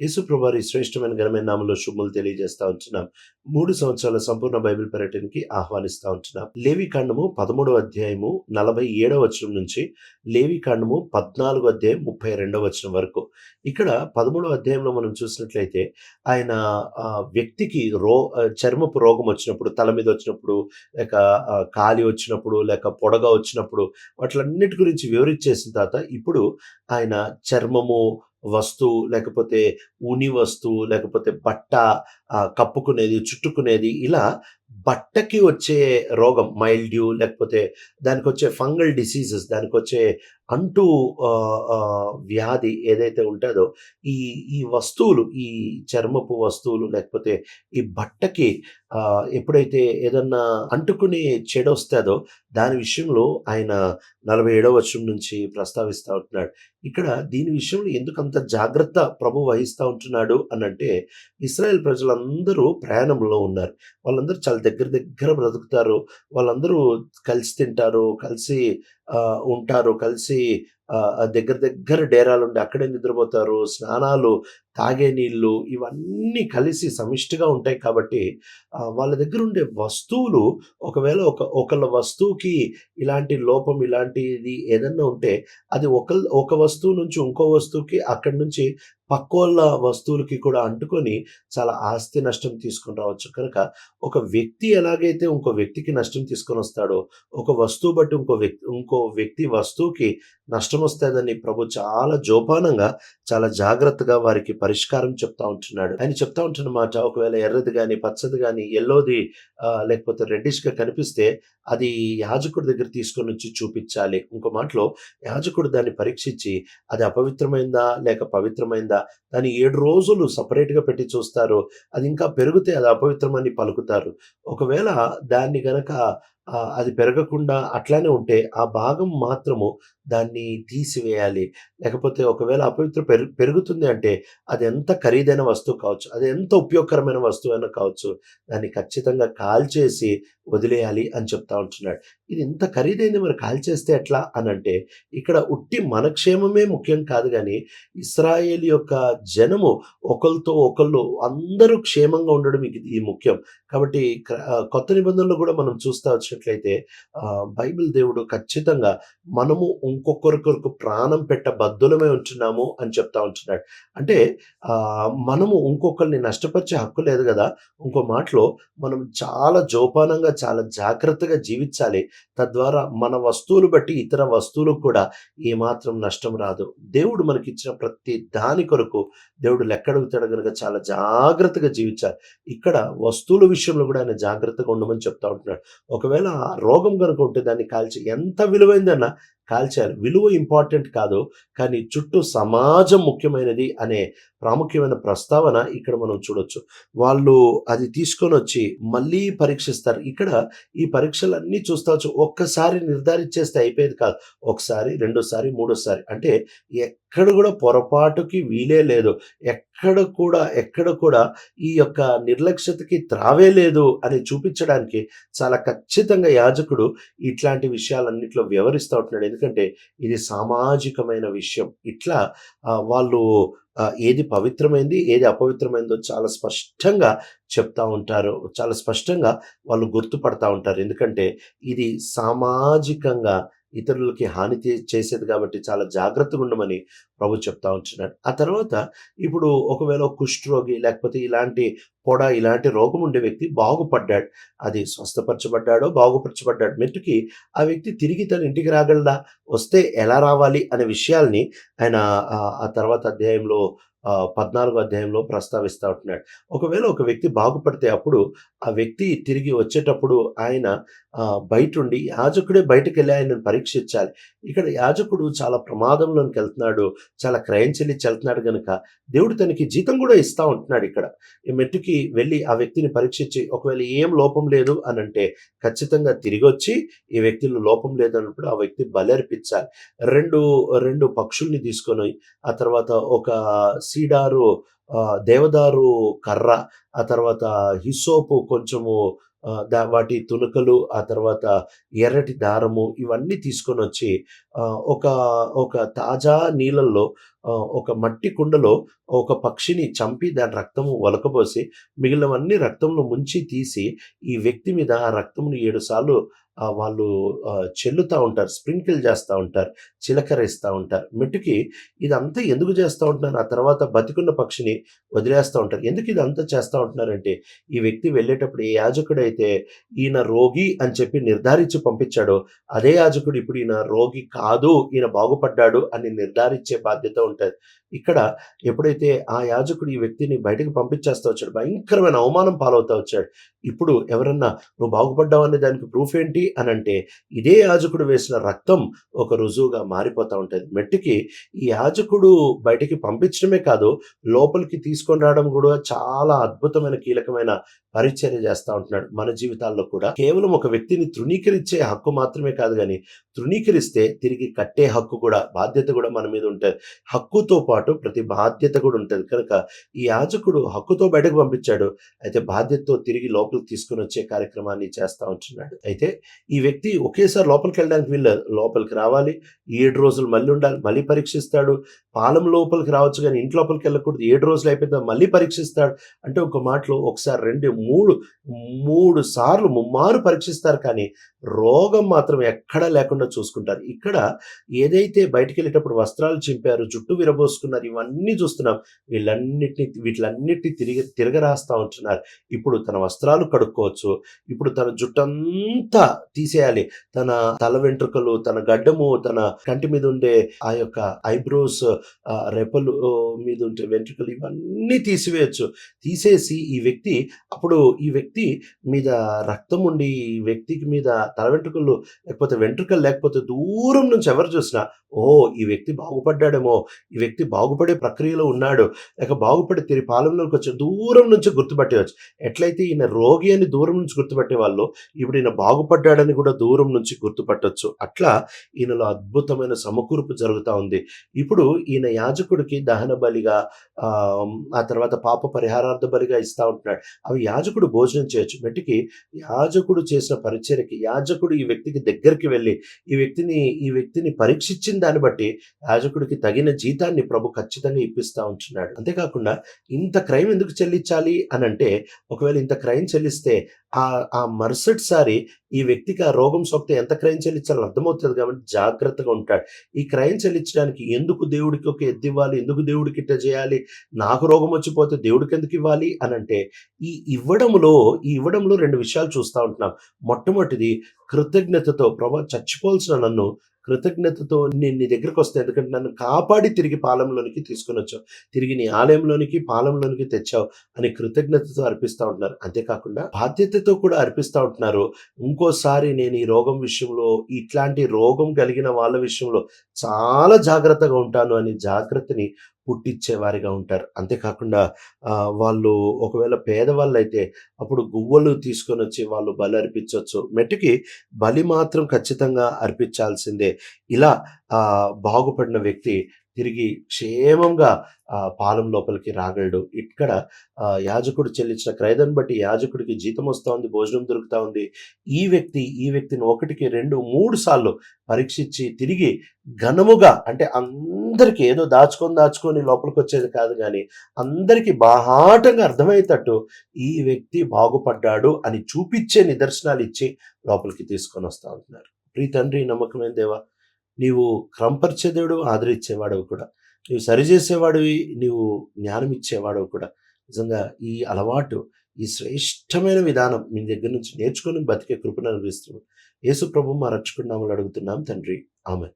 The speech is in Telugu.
యేసుప్రభారి శ్రేష్టమైన ఘనమైన నామంలో శుభములు తెలియజేస్తా ఉంటున్నాం. మూడు సంవత్సరాల సంపూర్ణ బైబిల్ పర్యటనకి ఆహ్వానిస్తా ఉంటున్నాం. లేవి కాండము పదమూడవ అధ్యాయము నలభై ఏడవ వచనం నుంచి లేవి కాండము పద్నాలుగో అధ్యాయం ముప్పై రెండవ వచనం వరకు. ఇక్కడ పదమూడవ అధ్యాయంలో మనం చూసినట్లయితే ఆయన వ్యక్తికి రో చర్మపు రోగం వచ్చినప్పుడు తల మీద వచ్చినప్పుడు లేక కాలి వచ్చినప్పుడు లేక పొడగ వచ్చినప్పుడు వాటిలన్నిటి గురించి వివరించేసిన తర్వాత ఇప్పుడు ఆయన చర్మము వస్తువు లేకపోతే ఉని వస్తువు లేకపోతే బట్ట కప్పుకునేది చుట్టుకునేది ఇలా బట్టకి వచ్చే రోగం మైల్డ్యూ లేకపోతే దానికి వచ్చే ఫంగల్ డిసీజెస్ దానికి వచ్చే అంటూ వ్యాధి ఏదైతే ఉంటుందో ఈ ఈ వస్తువులు ఈ చర్మపు వస్తువులు లేకపోతే ఈ బట్టకి ఎప్పుడైతే ఏదన్నా అంటుకునే చెడు వస్తుందో దాని విషయంలో ఆయన నలభై ఏడవ వచనం నుంచి ప్రస్తావిస్తూ ఉంటున్నాడు. ఇక్కడ దీని విషయంలో ఎందుకంత జాగ్రత్త ప్రభు వహిస్తూ ఉంటున్నాడు అనంటే ఇస్రాయెల్ ఇస్రాయేల్ ప్రజలందరూ ప్రయాణంలో ఉన్నారు. వాళ్ళందరూ చాలా దగ్గర దగ్గర బ్రతుకుతారు. వాళ్ళందరూ కలిసి తింటారు కలిసి ఉంటారు. కలిసి దగ్గర దగ్గర డేరాలు ఉండి అక్కడే నిద్రపోతారు స్నానాలు తాగే నీళ్ళు ఇవన్నీ కలిసి సమిష్టిగా ఉంటాయి కాబట్టి వాళ్ళ దగ్గర ఉండే వస్తువులు ఒకవేళ ఒక ఒకళ్ళ వస్తువుకి ఇలాంటి లోపం ఇలాంటిది ఏదన్నా ఉంటే అది ఒక ఒక వస్తువు నుంచి ఇంకో వస్తువుకి అక్కడి నుంచి పక్కోళ్ళ వస్తువులకి కూడా అంటుకొని చాలా ఆస్తి నష్టం తీసుకుని రావచ్చు. కనుక ఒక వ్యక్తి ఎలాగైతే ఇంకో వ్యక్తికి నష్టం తీసుకొని వస్తాడో ఒక వస్తువు బట్టి ఇంకో వ్యక్తి ఇంకో వ్యక్తి వస్తువుకి నష్టం వస్తుందని ప్రభు చాలా జోపానంగా చాలా జాగ్రత్తగా వారికి పరిష్కారం చెప్తా ఉంటున్నాడు. ఆయన చెప్తా ఉంటున్నమాట ఒకవేళ ఎర్రది కానీ పచ్చది కానీ ఎల్లోది లేకపోతే రెడ్డిష్గా కనిపిస్తే అది యాజకుడి దగ్గర తీసుకొని వచ్చి చూపించాలి. ఇంకో మాటలో యాజకుడు దాన్ని పరీక్షించి అది అపవిత్రమైందా లేక పవిత్రమైందా దాన్ని ఏడు రోజులు సపరేట్గా గా పెట్టి చూస్తారు అది ఇంకా పెరిగితే అది అపవిత్రమని పలుకుతారు. ఒకవేళ దాన్ని గనక అది పెరగకుండా అట్లానే ఉంటే ఆ భాగం మాత్రము దాన్ని తీసివేయాలి. లేకపోతే ఒకవేళ అపవిత్ర పెరు పెరుగుతుంది అంటే అది ఎంత ఖరీదైన వస్తువు కావచ్చు అది ఎంత ఉపయోగకరమైన వస్తువు అయినా కావచ్చు దాన్ని ఖచ్చితంగా కాల్చేసి వదిలేయాలి అని చెప్తా ఉంటున్నాడు. ఇది ఇంత ఖరీదైంది మరి కాల్చేస్తే ఎట్లా అని అంటే ఇక్కడ ఉట్టి మన క్షేమమే ముఖ్యం కాదు కానీ ఇస్రాయేల్ యొక్క జనము ఒకరితో ఒకళ్ళు అందరూ క్షేమంగా ఉండడం ఇది ముఖ్యం. కాబట్టి కొత్త నిబంధనలు కూడా మనం చూస్తా వచ్చినట్లయితే బైబిల్ దేవుడు ఖచ్చితంగా మనము ఇంకొకరికొరకు ప్రాణం పెట్ట బద్దులమే ఉంటున్నాము అని చెప్తా ఉంటున్నాడు. అంటే మనము ఇంకొకరిని నష్టపరిచే హక్కు లేదు కదా. ఇంకో మాటలో మనం చాలా జోపానంగా చాలా జాగ్రత్తగా జీవించాలి. తద్వారా మన వస్తువులు బట్టి ఇతర వస్తువులకు కూడా ఏమాత్రం నష్టం రాదు. దేవుడు మనకి ఇచ్చిన ప్రతి దాని కొరకు దేవుడు లెక్కడుగుతాడు కనుక చాలా జాగ్రత్తగా జీవించాలి. ఇక్కడ వస్తువుల విషయంలో కూడా ఆయన జాగ్రత్తగా ఉండమని చెప్తా ఉంటున్నాడు. ఒకవేళ ఆ రోగం కనుక ఉంటే దాన్ని కాల్చి ఎంత విలువైందన్నా కాల్చారు. విలువ ఇంపార్టెంట్ కాదు కానీ చుట్టూ సమాజం ముఖ్యమైనది అనే ప్రాముఖ్యమైన ప్రస్తావన ఇక్కడ మనం చూడొచ్చు. వాళ్ళు అది తీసుకొని వచ్చి మళ్ళీ పరీక్షిస్తారు. ఇక్కడ ఈ పరీక్షలన్నీ చూస్తావచ్చు ఒక్కసారి నిర్ధారించేస్తే అయిపోయేది కాదు. ఒకసారి రెండోసారి మూడోసారి. అంటే ఎక్కడ కూడా పొరపాటుకి వీలే లేదు. ఎక్కడ కూడా ఎక్కడ కూడా ఈ యొక్క నిర్లక్ష్యతకి త్రావే లేదు అని చూపించడానికి చాలా ఖచ్చితంగా యాజకుడు ఇట్లాంటి విషయాలన్నింటిలో వివరిస్తూ ఉంటున్నాడు. ఎందుకంటే ఇది సామాజికమైన విషయం. ఇట్లా వాళ్ళు ఏది పవిత్రమైంది ఏది అపవిత్రమైందో చాలా స్పష్టంగా చెప్తా ఉంటారు. చాలా స్పష్టంగా వాళ్ళు గుర్తుపడతా ఉంటారు. ఎందుకంటే ఇది సామాజికంగా ఇతరులకి హాని చేసేది కాబట్టి చాలా జాగ్రత్తగా ఉండమని ప్రభు చెప్తా ఉంటున్నాడు. ఆ తర్వాత ఇప్పుడు ఒకవేళ కుష్ఠరోగి లేకపోతే ఇలాంటి పొడ ఇలాంటి రోగం ఉండే వ్యక్తి బాగుపడ్డాడు. అది స్వస్థపరచబడ్డాడో బాగుపరచబడ్డాడు మెట్టుకి ఆ వ్యక్తి తిరిగి తన ఇంటికి రాగలదా? వస్తే ఎలా రావాలి అనే విషయాల్ని ఆయన ఆ తర్వాత అధ్యాయంలో పద్నాలుగో అధ్యాయంలో ప్రస్తావిస్తూ ఉంటున్నాడు. ఒకవేళ ఒక వ్యక్తి బాగుపడితే అప్పుడు ఆ వ్యక్తి తిరిగి వచ్చేటప్పుడు ఆయన బయట ఉండి యాజకుడే బయటకు వెళ్ళి ఆయనను పరీక్షించాలి. ఇక్కడ యాజకుడు చాలా ప్రమాదంలోకి వెళ్తున్నాడు చాలా క్రయం చెల్లించి వెళ్తున్నాడు కనుక దేవుడు తనకి జీతం కూడా ఇస్తా ఉంటున్నాడు ఇక్కడ. ఈ మెట్టుకి వెళ్ళి ఆ వ్యక్తిని పరీక్షించి ఒకవేళ ఏం లోపం లేదు అని అంటే ఖచ్చితంగా తిరిగి వచ్చి ఈ వ్యక్తిలో లోపం లేదు అన్నప్పుడు ఆ వ్యక్తి బలర్పించాలి రెండు రెండు పక్షుల్ని తీసుకొని ఆ తర్వాత ఒక సీడారు ఆ, దేవదారు కర్ర ఆ తర్వాత హిసోపు కొంచెము దా వాటి తునకలు ఆ తర్వాత ఎర్రటి దారము ఇవన్నీ తీసుకొని వచ్చి ఆ, ఒక ఒక తాజా నీళ్ళల్లో ఒక మట్టి కుండలో ఒక పక్షిని చంపి దాని రక్తము ఒలకబోసి మిగిలినవన్నీ రక్తంలో ముంచి తీసి ఈ వ్యక్తి మీద ఆ రక్తమును ఏడు సార్లు వాళ్ళు చెల్లుతూ చెల్లుతా ఉంటారు. స్ప్రింకిల్ చేస్తూ ఉంటారు. చిలకరిస్తూ ఉంటారు. మెట్టుకి ఇదంతా ఎందుకు చేస్తూ ఉంటున్నారు? ఆ తర్వాత బతికున్న పక్షిని వదిలేస్తూ ఉంటారు. ఎందుకు ఇదంతా చేస్తూ ఉంటున్నారంటే, ఈ వ్యక్తి వెళ్ళేటప్పుడు ఏ యాజకుడైతే ఈయన రోగి అని చెప్పి నిర్ధారించి పంపించాడో, అదే యాజకుడు ఇప్పుడు ఈయన రోగి కాదు, ఈయన బాగుపడ్డాడు అని నిర్ధారించే బాధ్యత ఉంటుంది ఇక్కడ ఎప్పుడైతే ఆ యాజకుడు ఈ వ్యక్తిని బయటకి పంపించేస్తా వచ్చాడు, భయంకరమైన అవమానం పాలవుతా వచ్చాడు. ఇప్పుడు ఎవరన్నా "నువ్వు బాగుపడ్డావు" అనే దానికి ప్రూఫ్ ఏంటి అని అంటే ఇదే యాజకుడు వేసిన రక్తం ఒక రుజువుగా మారిపోతా ఉంటుంది మెట్టుకి ఈ యాజకుడు బయటికి పంపించడమే కాదు, లోపలికి తీసుకొని రావడం కూడా చాలా అద్భుతమైన, కీలకమైన పరిచర్య చేస్తా ఉంటున్నాడు. మన జీవితాల్లో కూడా కేవలం ఒక వ్యక్తిని తృణీకరించే హక్కు మాత్రమే కాదు కానీ తృణీకరిస్తే తిరిగి కట్టే హక్కు కూడా, బాధ్యత కూడా మన మీద ఉంటది. హక్కుతో పాటు ప్రతి బాధ్యత కూడా ఉంటుంది కనుక ఈ యాజకుడు హక్కుతో బయటకు పంపించాడు. అయితే బాధ్యతతో తిరిగి లోపలికి తీసుకుని వచ్చే కార్యక్రమాన్ని చేస్తూ ఉంటున్నాడు. అయితే ఈ వ్యక్తి ఒకేసారి లోపలికి వెళ్ళడానికి వీళ్ళ లోపలికి రావాలి. ఏడు రోజులు మళ్ళీ ఉండాలి. మళ్ళీ పరీక్షిస్తాడు. పాలెం లోపలికి రావచ్చు కానీ ఇంటి లోపలికెళ్ళకూడదు. 7 రోజులు అయిపోయిందా మళ్ళీ పరీక్షిస్తాడు. అంటే ఒక మాటలో ఒకసారి, 2, 3, 3 సార్లు ముమ్మారు పరీక్షిస్తారు కానీ, రోగం మాత్రం ఎక్కడా లేకుండా చూసుకుంటారు. ఇక్కడ ఏదైతే బయటికెళ్ళేటప్పుడు వస్త్రాలు చింపారు, జుట్టు చుట్టూ విరబోసుకున్నారు, ఇవన్నీ చూస్తున్నాం. వీళ్ళన్నిటిని వీటిలన్నిటిని తిరిగి తిరగరాస్తా ఉంటున్నారు. ఇప్పుడు తన వస్త్రాలు కడుక్కోవచ్చు. ఇప్పుడు తన జుట్టంతా తీసేయాలి. తన తల వెంట్రుకలు, తన గడ్డము, తన కంటి మీద ఉండే ఆ యొక్క ఐబ్రోస్ రెపలు మీద ఉండే వెంట్రుకలు ఇవన్నీ తీసివేయచ్చు తీసేసి ఈ వ్యక్తి అప్పుడు ఈ వ్యక్తి మీద రక్తం ఉండి, ఈ వ్యక్తికి మీద తల వెంట్రుకలు లేకపోతే వెంట్రుకలు లేకపోతే దూరం నుంచి ఎవరు చూసినా, ఓ ఈ వ్యక్తి బాగుపడ్డాడేమో, ఈ వ్యక్తి బాగుపడే ప్రక్రియలో ఉన్నాడు, లేక బాగుపడి తిరి పాలనలోకి వచ్చి దూరం నుంచి గుర్తుపట్టేవచ్చు ఎట్లయితే ఈయన రోగి అని దూరం నుంచి గుర్తుపట్టేవాళ్ళో, ఇప్పుడు ఈయన బాగుపడ్డాడని కూడా దూరం నుంచి గుర్తుపట్టొచ్చు. అట్లా ఈయనలో అద్భుతమైన సమకూర్పు జరుగుతా ఉంది. ఇప్పుడు ఈయన యాజకుడికి దహన బలిగా ఆ తర్వాత పాప పరిహారార్థ బలిగా ఇస్తా ఉంటున్నాడు. అవి యాజకుడు భోజనం చేయొచ్చు. మెట్టికి యాజకుడు చేసిన పరిచయకి యాజకుడు ఈ వ్యక్తికి దగ్గరికి వెళ్ళి ఈ వ్యక్తిని ఈ వ్యక్తిని పరీక్షించిన దాన్ని బట్టి యాజకుడికి తగిన జీతాన్ని ప్రభు ఖచ్చితంగా ఇప్పిస్తా ఉంటున్నాడు. అంతేకాకుండా ఇంత క్రైమ్ ఎందుకు చెల్లించాలి అనంటే, ఒకవేళ ఇంత క్రైమ్ చెల్లిస్తే ఆ ఆ మరుసటిసారి ఈ వ్యక్తికి ఆ రోగం సోకితే ఎంత క్రైమ్ చెల్లించాలో అర్థమవుతుంది కాబట్టి జాగ్రత్తగా ఉంటాడు. ఈ క్రైమ్ చెల్లించడానికి ఎందుకు దేవుడికి ఒక ఎద్దివ్వాలి? ఎందుకు దేవుడికి ఇట్ట చేయాలి? నాకు రోగం వచ్చిపోతే దేవుడికెందుకు ఇవ్వాలి అనంటే, ఈ ఇవ్వడంలో ఈ ఇవ్వడంలో రెండు విషయాలు చూస్తూ ఉంటున్నాం. మొట్టమొదటిది కృతజ్ఞతతో ప్రభా చచ్చిపోవాల్సిన నన్ను కృతజ్ఞతతో నేను నీ దగ్గరకొస్తా. ఎందుకంటే నన్ను కాపాడి తిరిగి పాలెంలోనికి తీసుకొనొచ్చావు. తిరిగి నీ ఆలయంలోనికి, పాలెంలోనికి తెచ్చావు అని కృతజ్ఞతతో అర్పిస్తూ ఉంటున్నారు. అంతేకాకుండా బాధ్యతతో కూడా అర్పిస్తా ఉంటున్నారు. ఇంకోసారి నేను ఈ రోగం విషయంలో, ఇట్లాంటి రోగం కలిగిన వాళ్ళ విషయంలో చాలా జాగ్రత్తగా ఉంటాను అని జాగ్రత్తని పుట్టిచ్చేవారిగా ఉంటారు. అంతేకాకుండా వాళ్ళు ఒకవేళ పేదవాళ్ళు అయితే అప్పుడు గువ్వలు తీసుకొని వచ్చి వాళ్ళు బలి అర్పించవచ్చు మెట్టుకి బలి మాత్రం ఖచ్చితంగా అర్పించాల్సిందే. ఇలా బాగుపడిన వ్యక్తి తిరిగి క్షేమంగా ఆ పాలెం లోపలికి రాగలడు. ఇక్కడ యాజకుడు చెల్లించిన క్రయదాన్ని బట్టి యాజకుడికి జీతం వస్తా ఉంది. భోజనం దొరుకుతా ఉంది. ఈ వ్యక్తి ఈ వ్యక్తిని 1కి 2, 3 సార్లు పరీక్షించి తిరిగి ఘనముగా అంటే అందరికి ఏదో దాచుకొని, దాచుకొని లోపలికి వచ్చేది కాదు కానీ అందరికీ బాహాటంగా అర్థమయ్యేటట్టు ఈ వ్యక్తి బాగుపడ్డాడు అని చూపించే నిదర్శనాలు ఇచ్చి లోపలికి తీసుకొని వస్తూ ఉంటున్నారు. ప్రీ తండ్రి, నమ్మకమైన దేవా! నీవు క్రమపరిచేదేవుడు ఆదరించేవాడవు కూడా. నీవు సరిచేసేవాడివి నీవు జ్ఞానం ఇచ్చేవాడవు కూడా. నిజంగా ఈ అలవాటు, ఈ శ్రేష్టమైన విధానం మీ దగ్గర నుంచి నేర్చుకుని బతికే కృపను అనుభవిస్తున్నాం యేసు ప్రభు మా రక్షకుడు నామలు అడుగుతున్నాం తండ్రి. ఆమె